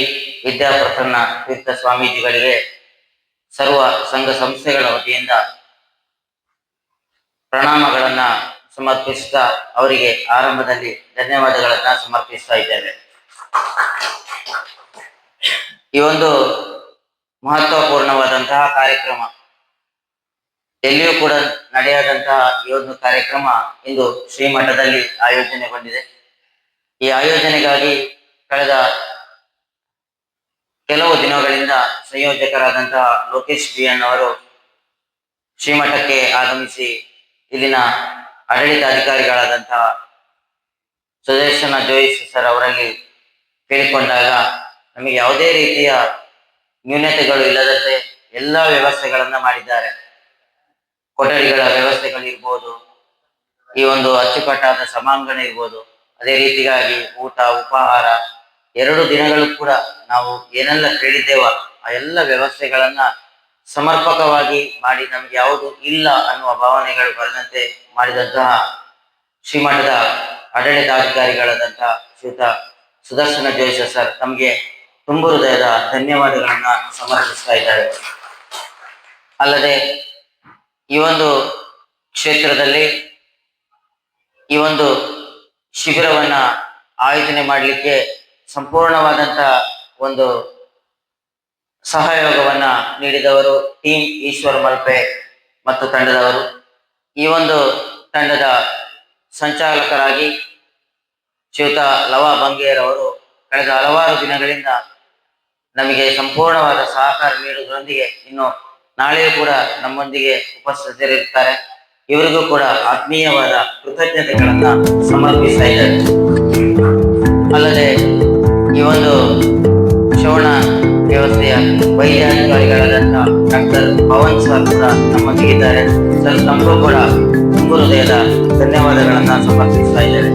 ವಿದ್ಯಾಪ್ರಸನ್ನ ತೀರ್ಥ ಸ್ವಾಮೀಜಿಗಳಿಗೆ ಸರ್ವ ಸಂಘ ಸಂಸ್ಥೆಗಳ ವತಿಯಿಂದ ಪ್ರಣಾಮಗಳನ್ನ ಸಮರ್ಪಿಸ್ತಾ ಅವರಿಗೆ ಆರಂಭದಲ್ಲಿ ಧನ್ಯವಾದಗಳನ್ನ ಸಮರ್ಪಿಸ್ತಾ ಇದ್ದೇವೆ. ಈ ಒಂದು ಮಹತ್ವಪೂರ್ಣವಾದಂತಹ ಕಾರ್ಯಕ್ರಮ. ಎಲ್ಲಿಯೂ ಕೂಡ ನಡೆಯಾದಂತಹ ಈ ಒಂದು ಕಾರ್ಯಕ್ರಮ ಇಂದು ಶ್ರೀಮಠದಲ್ಲಿ ಆಯೋಜನೆಗೊಂಡಿದೆ. ಈ ಆಯೋಜನೆಗಾಗಿ ಕಳೆದ ಕೆಲವು ದಿನಗಳಿಂದ ಸಂಯೋಜಕರಾದಂತಹ ಲೋಕೇಶ್ ಬಿ ಅವರು ಶ್ರೀಮಠಕ್ಕೆ ಆಗಮಿಸಿ ಇಲ್ಲಿನ ಆಡಳಿತಾಧಿಕಾರಿಗಳಾದಂತಹ ಸುದರ್ಶನ ಜೋಯಿಸ್ ಸರ್ ಅವರಲ್ಲಿ ಕೇಳಿಕೊಂಡಾಗ ನಮಗೆ ಯಾವುದೇ ರೀತಿಯ ನ್ಯೂನತೆಗಳು ಇಲ್ಲದಂತೆ ಎಲ್ಲ ವ್ಯವಸ್ಥೆಗಳನ್ನ ಮಾಡಿದ್ದಾರೆ. ಕೊಠಡಿಗಳ ವ್ಯವಸ್ಥೆಗಳಿರ್ಬೋದು ಈ ಒಂದು ಅಚ್ಚುಕಟ್ಟಾದ ಸಮಾಂಗಣ ಇರ್ಬೋದು, ಅದೇ ರೀತಿಗಾಗಿ ಊಟ, ಉಪಹಾರ, ಎರಡು ದಿನಗಳು ಕೂಡ ನಾವು ಏನೆಲ್ಲ ಕೇಳಿದ್ದೇವ ಆ ಎಲ್ಲ ವ್ಯವಸ್ಥೆಗಳನ್ನ ಸಮರ್ಪಕವಾಗಿ ಮಾಡಿ ನಮ್ಗೆ ಯಾವುದು ಇಲ್ಲ ಅನ್ನುವ ಭಾವನೆಗಳು ಬರದಂತೆ ಮಾಡಿದಂತಹ ಶ್ರೀಮಠದ ಆಡಳಿತಾಧಿಕಾರಿಗಳಾದಂತಹ ಶ್ರೀತ ಸುದರ್ಶನ ಜೋಶ ಸರ್, ತಮಗೆ ತುಂಬು ಹೃದಯದ ಧನ್ಯವಾದಗಳನ್ನ ಸಮರ್ಪಿಸ್ತಾ ಇದ್ದಾರೆ. ಅಲ್ಲದೆ ಈ ಒಂದು ಕ್ಷೇತ್ರದಲ್ಲಿ ಈ ಒಂದು ಶಿಬಿರವನ್ನ ಆಯೋಜನೆ ಮಾಡಲಿಕ್ಕೆ ಸಂಪೂರ್ಣವಾದಂತ ಒಂದು ಸಹಯೋಗವನ್ನ ನೀಡಿದವರು ಟೀಮ್ ಈಶ್ವರ್ ಮಲ್ಪೆ ಮತ್ತು ತಂಡದವರು. ಈ ಒಂದು ತಂಡದ ಸಂಚಾಲಕರಾಗಿ ಶ್ರೀಯುತ ಲವ ಬಂಗೇರ್ ಅವರು ಕಳೆದ ಹಲವಾರು ದಿನಗಳಿಂದ ನಮಗೆ ಸಂಪೂರ್ಣವಾದ ಸಹಕಾರ ನೀಡುವುದರೊಂದಿಗೆ ಇನ್ನು ನಾಳೆ ಕೂಡ ನಮ್ಮೊಂದಿಗೆ ಉಪಸ್ಥಿತರಿರುತ್ತಾರೆ. ಇವರಿಗೂ ಕೂಡ ಆತ್ಮೀಯವಾದ ಕೃತಜ್ಞತೆಗಳನ್ನ ಸಮರ್ಪಿಸ್ತಾ ಇದ್ದಾರೆ ಅಲ್ಲದೆ ಈ ಒಂದು ಶ್ರವಣ ವ್ಯವಸ್ಥೆಯ ವೈದ್ಯಾಧಿಕಾರಿಗಳಾದಂಥ ಡಾಕ್ಟರ್ ಪವನ್ ಸರ್ ಕೂಡ ನಮ್ಮೊಂದಿಗಿದ್ದಾರೆ. ಸರ್, ತಮಗೂ ಕೂಡ ಹೃದಯದ ಧನ್ಯವಾದಗಳನ್ನ ಸಮರ್ಪಿಸ್ತಾ ಇದ್ದಾರೆ